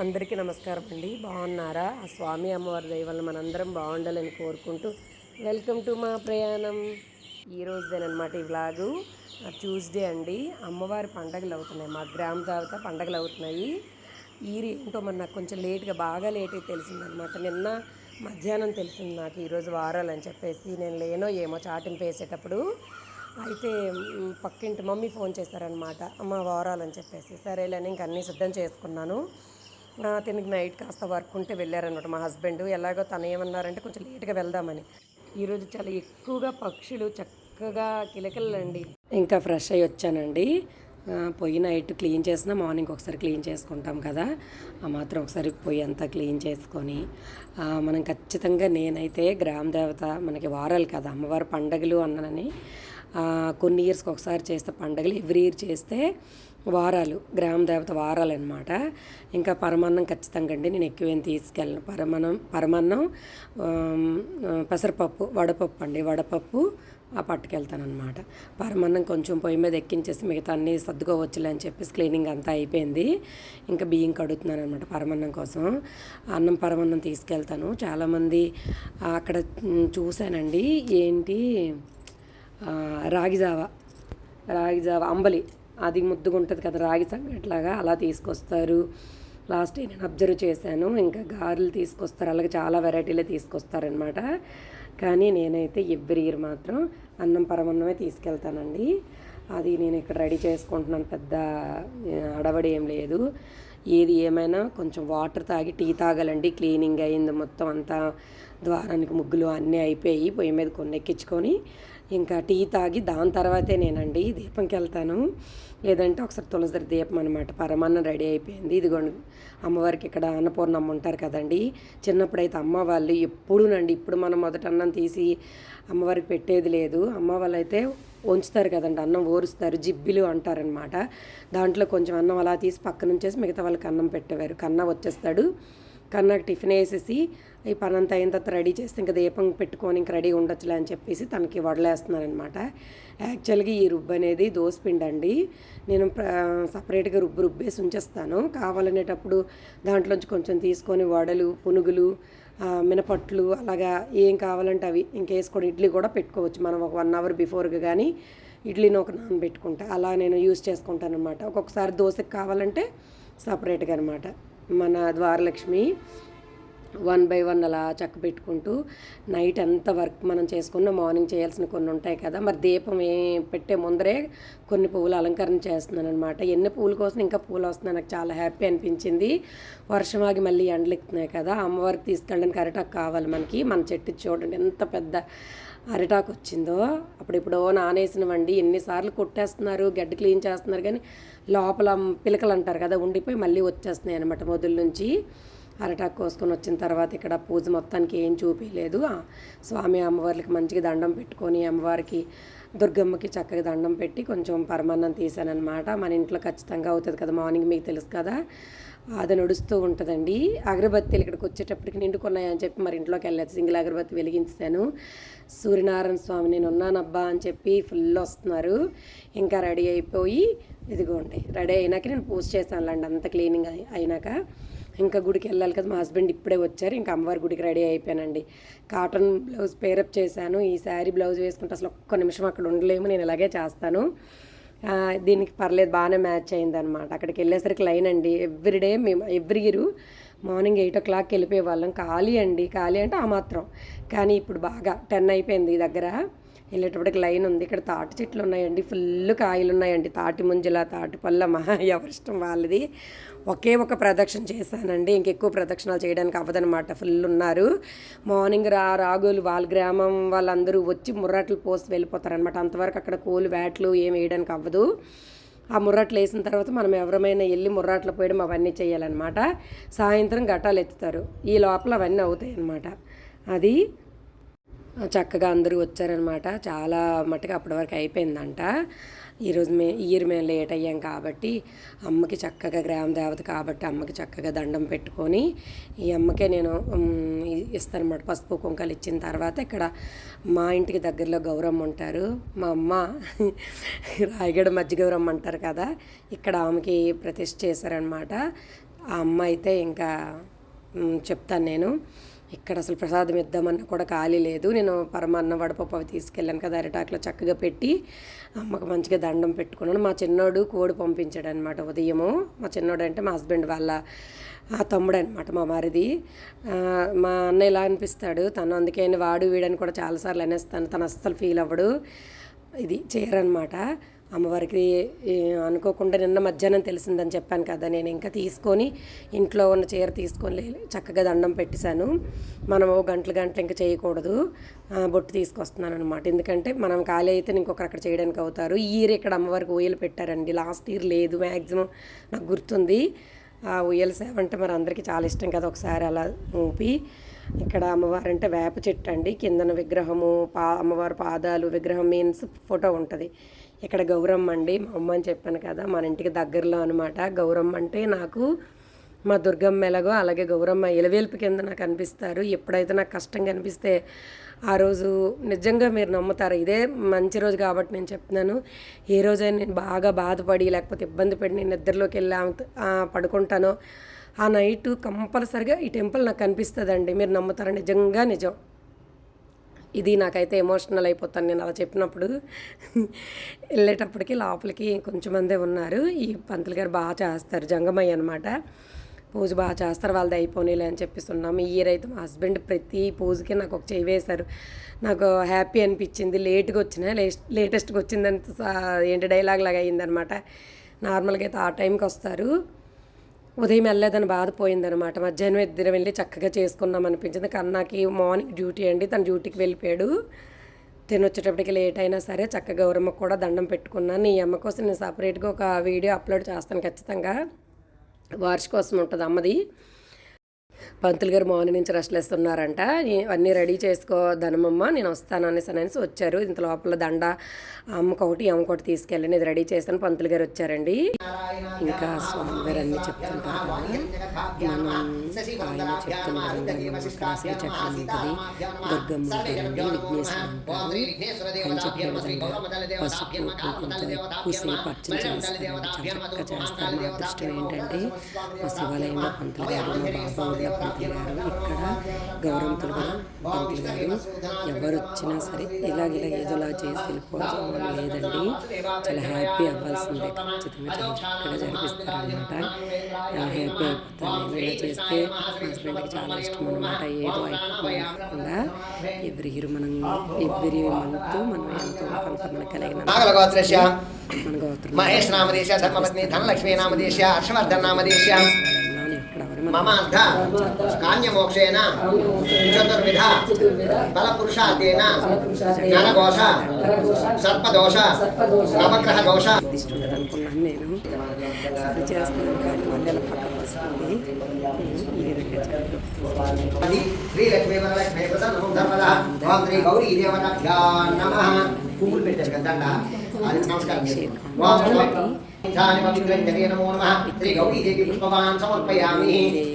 అందరికీ నమస్కారం అండి. బాగున్నారా? ఆ స్వామి అమ్మవారి దయ మనందరం బాగుండాలని కోరుకుంటూ వెల్కమ్ టు మా ప్రయాణం. ఈరోజుదేనమాట ఈ వ్లాగు. ట్యూస్డే అండి. అమ్మవారి పండగలు అవుతున్నాయి. మా గ్రామ దేవత పండగలు అవుతున్నాయి. ఈ ఏంటో మరి నాకు కొంచెం లేట్గా బాగా లేట్ తెలిసిందనమాట నిన్న మధ్యాహ్నం తెలిసింది నాకు ఈరోజు వారాలు అని చెప్పేసి. నేను లేనో ఏమో చాటింపు వేసేటప్పుడు. అయితే పక్కింటి మమ్మీ ఫోన్ చేశారనమాట అమ్మ వారాలని చెప్పేసి. సరేలేని ఇంక అన్నీ సిద్ధం చేసుకున్నాను. తినకి నైట్ కాస్త వర్క్ ఉంటే వెళ్ళారనమాట మా హస్బెండ్. ఎలాగో తను ఏమన్నారంటే కొంచెం లేట్గా వెళ్దామని. ఈరోజు చాలా ఎక్కువగా పక్షులు చక్కగా కిలకిలండి ఇంకా ఫ్రెష్ అయ్యి వచ్చానండి. పొయ్యి నైట్ క్లీన్ చేసిన మార్నింగ్ ఒకసారి క్లీన్ చేసుకుంటాం కదా. ఆ మాత్రం ఒకసారి పొయ్యి అంతా క్లీన్ చేసుకొని మనం ఖచ్చితంగా నేనైతే గ్రామ దేవత మనకి వారాలు కదా అమ్మవారి పండగలు అన్నని కొన్ని ఇయర్స్కి ఒకసారి చేస్తే పండగలు ఎవ్రీ ఇయర్ చేస్తే వారాలు గ్రామ దేవత వారాలు అనమాట ఇంకా పరమాన్నం ఖచ్చితంగా అండి నేను ఎక్కువేం తీసుకెళ్ళను. పరమాన్నం పరమాన్నం పెసరపప్పు వడపప్పు అండి. వడపప్పు ఆ పట్టుకెళ్తాను అనమాట పరమాన్నం కొంచెం పొయ్యి మీద ఎక్కించేసి మిగతా అన్నీ సర్దుకోవచ్చులే అని చెప్పేసి క్లీనింగ్ అంతా అయిపోయింది. ఇంకా బియ్యం కడుగుతున్నాను అనమాట పరమాన్నం కోసం. అన్నం పరమాన్నం తీసుకెళ్తాను. చాలామంది అక్కడ చూశానండి. ఏంటి? రాగిజావ రాగి జావ. రాగి అంబలి. అది ముద్దుగా ఉంటుంది కదా రాగి సంగట్లాగా. అలా తీసుకొస్తారు. లాస్ట్ నేను అబ్జర్వ్ చేశాను. ఇంకా గారెలు తీసుకొస్తారు. అలాగే చాలా వెరైటీలే తీసుకొస్తారనమాట కానీ నేనైతే ఎవ్రీ ఇయర్ మాత్రం అన్నం పరమన్నమే తీసుకెళ్తానండి. అది నేను ఇక్కడ రెడీ చేసుకుంటున్నాను. పెద్ద అడవడి ఏం లేదు. ఏది ఏమైనా కొంచెం వాటర్ తాగి టీ తాగాలండి. క్లీనింగ్ అయింది మొత్తం అంతా. ద్వారానికి ముగ్గులు అన్నీ అయిపోయి పొయ్యి మీద కొన్నెక్కించుకొని ఇంకా టీ తాగి దాని తర్వాతే నేనండి దీపంకి వెళ్తాను. లేదంటే ఒకసారి తులసిరి దీపం అనమాట పరమాన్నం రెడీ అయిపోయింది. ఇదిగోండి అమ్మవారికి ఇక్కడ అన్నపూర్ణమ్మ ఉంటారు కదండి. చిన్నప్పుడైతే అమ్మ వాళ్ళు ఎప్పుడూనండి ఇప్పుడు మనం మొదట అన్నం తీసి అమ్మవారికి పెట్టేది లేదు. అమ్మ వాళ్ళు అయితే ఉంచుతారు కదండి అన్నం ఓరుస్తారు జిబ్బిలు అంటారనమాట దాంట్లో కొంచెం అన్నం అలా తీసి పక్కనుంచేసి మిగతా వాళ్ళకి అన్నం పెట్టేవారు. కన్నా వచ్చేస్తాడు. కన్నాకి టిఫిన్ వేసేసి ఈ పని అంతా అయిన తర్వాత రెడీ చేస్తే ఇంకా దీపం పెట్టుకొని ఇంకా రెడీ ఉండొచ్చులే అని చెప్పేసి తనకి వడలేస్తున్నారనమాట. యాక్చువల్గా ఈ రుబ్బు అనేది దోసపిండి అండి. నేను సపరేట్గా రుబ్బు రుబ్బేసి ఉంచేస్తాను. కావాలనేటప్పుడు దాంట్లోంచి కొంచెం తీసుకొని వడలు పునుగులు మినపట్లు అలాగా ఏం కావాలంటే అవి ఇంకేసుకొని ఇడ్లీ కూడా పెట్టుకోవచ్చు. మనం ఒక వన్ అవర్ బిఫోర్గా కానీ ఇడ్లీని ఒక నానబెట్టుకుంటా. అలా నేను యూస్ చేసుకుంటాను అనమాట ఒక్కొక్కసారి దోశకి కావాలంటే సపరేట్గా అనమాట. మన ద్వారలక్ష్మి. వన్ బై వన్ అలా చక్క పెట్టుకుంటూ నైట్ ఎంత వర్క్ మనం చేసుకున్న మార్నింగ్ చేయాల్సిన కొన్ని ఉంటాయి కదా. మరి దీపం ఏ పెట్టే ముందరే కొన్ని పువ్వులు అలంకరణ చేస్తున్నాను అనమాట ఎన్ని పువ్వుల కోసం ఇంకా పూలు వస్తున్నాయి? నాకు చాలా హ్యాపీ అనిపించింది. వర్షం ఆగి మళ్ళీ ఎండలు ఎక్కుతున్నాయి కదా. అమ్మవారికి తీసుకెళ్ళడానికి అరటాకు కావాలి మనకి. మన చెట్టు చూడండి ఎంత పెద్ద అరిటాకు వచ్చిందో. అప్పుడిప్పుడో నానేసినవండి ఎన్నిసార్లు కొట్టేస్తున్నారు గడ్డి క్లీన్ చేస్తున్నారు కానీ లోపల పిలకలు అంటారు కదా ఉండిపోయి మళ్ళీ వచ్చేస్తున్నాయి అనమాట మొదలు నుంచి. అరటాకు కోసుకొని వచ్చిన తర్వాత ఇక్కడ పూజ మొత్తానికి ఏం చూపించలేదు స్వామి అమ్మవారికి మంచిగా దండం పెట్టుకొని అమ్మవారికి దుర్గమ్మకి చక్కగా దండం పెట్టి కొంచెం పరమాన్నం తీశానమాట మన ఇంట్లో ఖచ్చితంగా అవుతుంది కదా మార్నింగ్ మీకు తెలుసు కదా. అది నడుస్తూ ఉంటుందండి. అగరబత్తీలు ఇక్కడికి వచ్చేటప్పటికి నిండుకున్నాయని చెప్పి మరి ఇంట్లోకి వెళ్ళలేదు. సింగిల్ అగరబత్తి వెలిగించాను. సూర్యనారాయణ స్వామి నేను ఉన్నానబ్బా అని చెప్పి ఫుల్ వస్తున్నారు. ఇంకా రెడీ అయిపోయి ఇదిగోండి రెడీ అయినాక నేను పూజ చేశానులేండి అంత క్లీనింగ్ అయినాక. ఇంకా గుడికి వెళ్ళాలి కదా. మా హస్బెండ్ ఇప్పుడే వచ్చారు. ఇంకా అమ్మవారి గుడికి రెడీ అయిపోయానండి. కాటన్ బ్లౌజ్ పేరప్ చేశాను. ఈ శారీ బ్లౌజ్ వేసుకుంటే అసలు ఒక్క నిమిషం అక్కడ ఉండలేము. నేను ఇలాగే చేస్తాను. దీనికి పర్లేదు బాగానే మ్యాచ్ అయిందనమాట అక్కడికి వెళ్ళేసరికి లైన్ అండి. ఎవ్రీడే మేము ఎవ్రీ ఇయర్ మార్నింగ్ ఎయిట్ ఓ క్లాక్కి వెళ్ళిపోయే వాళ్ళం ఖాళీ అండి. ఖాళీ అంటే ఆ మాత్రం. కానీ ఇప్పుడు బాగా టెన్ అయిపోయింది దగ్గర. వెళ్ళేటప్పటికి లైన్ ఉంది. ఇక్కడ తాటి చెట్లు ఉన్నాయండి. ఫుల్ కాయలు ఉన్నాయండి. తాటి ముంజల తాటి పళ్ళ మహా ఎవరిష్టం వాళ్ళది. ఒకే ఒక ప్రదక్షిణ చేశానండి. ఇంకెక్కువ ప్రదక్షిణాలు చేయడానికి అవ్వదనమాట ఫుల్ ఉన్నారు. మార్నింగ్ రా రాగోలు వాళ్ళ గ్రామం వాళ్ళందరూ వచ్చి ముర్రాట్లు పోసి వెళ్ళిపోతారనమాట అంతవరకు అక్కడ కోలు వేట్లు ఏం వేయడానికి అవ్వదు. ఆ ముర్రాట్లు వేసిన తర్వాత మనం ఎవరమైనా వెళ్ళి ముర్రాట్లు పోయడం అవన్నీ చేయాలన్నమాట. సాయంత్రం ఘటాలు ఎత్తుతారు. ఈ లోపల అవన్నీ అవుతాయి అన్నమాట అది చక్కగా అందరూ వచ్చారనమాట. చాలా మట్టుకు అప్పటి వరకు అయిపోయిందంట. ఈరోజు మే ఇయర్ మేము లేట్ అయ్యాం కాబట్టి అమ్మకి చక్కగా గ్రామ దేవత కాబట్టి అమ్మకి చక్కగా దండం పెట్టుకొని ఈ అమ్మకే నేను ఇస్తానమాట పసుపు కుంకాలు ఇచ్చిన తర్వాత ఇక్కడ మా ఇంటికి దగ్గరలో గౌరమ్మ ఉంటారు. మా అమ్మ రాయగడ మధ్య గౌరమ్మ అంటారు కదా ఇక్కడ ఆమెకి ప్రతిష్ఠ చేశారనమాట. ఆ అమ్మ అయితే ఇంకా చెప్తాను నేను. ఇక్కడ అసలు ప్రసాదం ఇద్దామన్నా కూడా ఖాళీ లేదు. నేను పరమాన్న వడపప్పు అవి తీసుకెళ్ళాను కదా అరిటాకులో చక్కగా పెట్టి అమ్మకు మంచిగా దండం పెట్టుకున్నాను. మా చిన్నోడు కోడి పంపించాడు అనమాట ఉదయము. మా చిన్నోడు అంటే మా హస్బెండ్ వాళ్ళ ఆ తమ్ముడు అనమాట మా మరిది. మా అన్న ఇలా అనిపిస్తాడు తను అందుకే వాడు వీడని కూడా చాలాసార్లు అనేస్తాను. తను అస్సలు ఫీల్ అవ్వడు. ఇది చేయరనమాట. అనమాట అమ్మవారికి అనుకోకుండా నిన్న మధ్యాహ్నం తెలిసిందని చెప్పాను కదా నేను ఇంకా తీసుకొని ఇంట్లో ఉన్న చీర తీసుకొని చక్కగా దండం పెట్టేశాను. మనం ఓ గంటలు గంటలు ఇంకా చేయకూడదు. ఆ, బొట్టు తీసుకొస్తున్నాను అనమాట ఎందుకంటే మనం ఖాళీ అయితే ఇంకొకరు అక్కడ చేయడానికి అవుతారు. ఈ ఇయర్ ఇక్కడ అమ్మవారికి ఊయలు పెట్టారండి. లాస్ట్ ఇయర్ లేదు మ్యాక్సిమం నాకు గుర్తుంది. ఆ ఉయ్యల సేవ అంటే మరి అందరికీ చాలా ఇష్టం కదా ఒకసారి అలా ఊపి. ఇక్కడ అమ్మవారు అంటే వేప చెట్టు అండి. కిందన విగ్రహము పా అమ్మవారి పాదాలు విగ్రహం మీన్స్ ఫోటో ఉంటుంది. ఇక్కడ గౌరమ్మ అండి మా అమ్మ అని చెప్పాను కదా మన ఇంటికి దగ్గరలో అనమాట గౌరమ్మ అంటే నాకు మా దుర్గమ్మ ఎలాగో అలాగే గౌరమ్మ ఇలవేల్పు కింద నాకు అనిపిస్తారు. ఎప్పుడైతే నాకు కష్టం కనిపిస్తే ఆ రోజు నిజంగా మీరు నమ్ముతారు. ఇదే మంచి రోజు కాబట్టి నేను చెప్తున్నాను. ఏ రోజైనా నేను బాగా బాధపడి లేకపోతే ఇబ్బంది పడి నేను నిద్రలోకి వెళ్ళి పడుకుంటానో ఆ నైట్ కంపల్సరిగా ఈ టెంపుల్ నాకు కనిపిస్తుందండి మీరు నమ్ముతారా? నిజంగా నిజం. ఇది నాకైతే ఎమోషనల్ అయిపోతాను నేను అలా చెప్పినప్పుడు. వెళ్ళేటప్పటికి లోపలికి కొంచెం మందే ఉన్నారు. ఈ పంతులు గారు బాగా చేస్తారు. జంగమయ్య అనమాట పూజ బాగా చేస్తారు. వాళ్ళది అయిపోనీలే అని చెప్పిస్తున్నాం. ఈ ఇయర్ అయితే మా హస్బెండ్ ప్రతి పూజకి నాకు ఒక చేయి వేశారు. నాకు హ్యాపీ అనిపించింది. లేట్గా వచ్చిన లేటెస్ట్గా వచ్చిందని ఏంటి డైలాగ్ లాగా అయ్యిందనమాట నార్మల్గా అయితే ఆ టైంకి వస్తారు. ఉదయం వెళ్ళలేదని బాధపోయిందనమాట మధ్యాహ్నం ఇద్దరం వెళ్ళి చక్కగా చేసుకున్నాం అనిపించింది. కన్నాకి మార్నింగ్ డ్యూటీ అండి. తన డ్యూటీకి వెళ్ళిపోయాడు. తిని వచ్చేటప్పటికి లేట్ అయినా సరే చక్కగా గౌరమ్మకు కూడా దండం పెట్టుకున్నాను నీ అమ్మ కోసం నేను సపరేట్గా ఒక వీడియో అప్లోడ్ చేస్తాను ఖచ్చితంగా. వార్షికోసం ఉంటుంది అమ్మది. పంతులు గారు మార్నింగ్ నుంచి రెస్ట్లెస్ అన్నీ రెడీ చేసుకో ధనమమ్మ నేను వస్తాను అనేసి అనేసి వచ్చారు. ఇంత లోపల దండ అమ్మకొకటి అమ్మకొకటి తీసుకెళ్ళండి ఇది రెడీ చేస్తాను. పంతులు గారు వచ్చారండి. ఇంకా స్వామివారు అన్నీ చెప్తుంటారు కదా. మనం ఆయన చెప్తున్నారు విధంగా చక్రం ఉంటుంది దుర్గమ్మ ఉంటారండి విఘ్నేశ్వరం ఉంటారు ఆయన చెప్పిన విధంగా పసుపు కుంకుమతో ఎక్కువసేపు అర్చన చేస్తారు. చాలా చక్కగా చేస్తారు. మా అదృష్టం ఏంటంటే మా శివాలయంలో పంతులు గారు మా బాబా గారు ఇక్కడ గౌరవంతులు కూడా పంతులు గారు. ఎవరు వచ్చినా సరే ఇలాగ ఇలా ఏదోలా చేసి వెళ్ళిపోవడం లేదండి. చాలా హ్యాపీ అవ్వాల్సిందే. ఖచ్చితంగా చాలా చక్కగా జరిపిస్తారనమాట హ్యాపీ అయిపోతాను ఇలా చేస్తే హస్బెండ్కి చాలా ఇష్టం అనమాట ఏదో అయిపోకుండా ఎవ్రీ ఇయర్ మనం ఎవ్రీ మంత్ మనం ఎంతో కొంత మనకు కలిగిన మన గోత్రం మహేష్ నామదేశ ధర్మపత్ని ధనలక్ష్మీ నామదేశ హర్షవర్ధన్ నామదేశ నాన్న ఎక్కడ ఎవరు మమ అర్థ కాన్యమోక్షేణ చతుర్విధ బలపురుషార్థేన నరఘోష సర్పదోష నవగ్రహ దోష అనుకున్నాను నేను సరి చేస్తాను కానీ అలా పక్కకు వస్తుంది ఈ విధంగా చేస్తాను. అది శ్రీ లక్ష్మీ వరలక్ష్మీ ప్రసన్న ధర్మద ఓం శ్రీ గౌరీ దేవతాభ్యా నమః పువ్వులు పెట్టారు కదా నమస్కారం చేయండి. నమో శ్రీ పుష్పవాన్ సమర్పయామి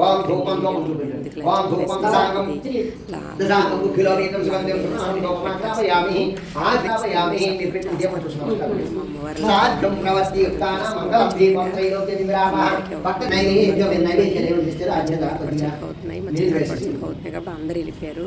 ఓం ధూపం ఓం ధూపం దశాంగం సుగంధం సాధ్యం ప్రవర్తి యుక్తాన మంగళం దీపం త్రైలోక్య భక్త నైవేద్యం దేవుడు అవుతున్నాయి అవుతున్నాయి కాబట్టి అందరూ వెళ్ళిపోయారు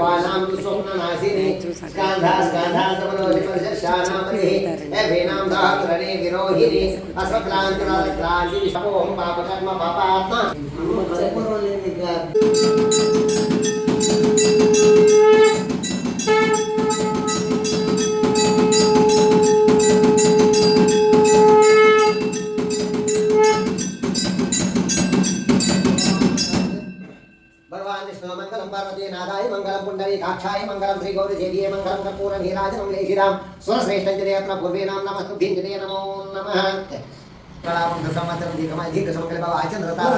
वानां तु स्वप्ननाशिनि। स्कन्धा स्कन्धासमनोधिपरिशर्शानामतिः एभेनां दात्रणे विरोहिणि। अस्मक्रान्तिराक्रान्तिविषपोऽहं पापकर्म पापात्मा। భగవాన్ విష్ణు మంగళం పార్వతీ నాదాయ మంగళం పుండరీ కాక్షాయ మంగళం శ్రీ గౌరీ దేవీయ మంగళం కర్పూర నీరాజనం లేషిరాం సురశ్రేష్టం జయత్న పూర్వేనాం నమస్తుభ్యం జయ నమో నమః కళావంత సంవత్సరం దీర్ఘమ దీర్ఘ సమకల్ప ఆచంద్రతార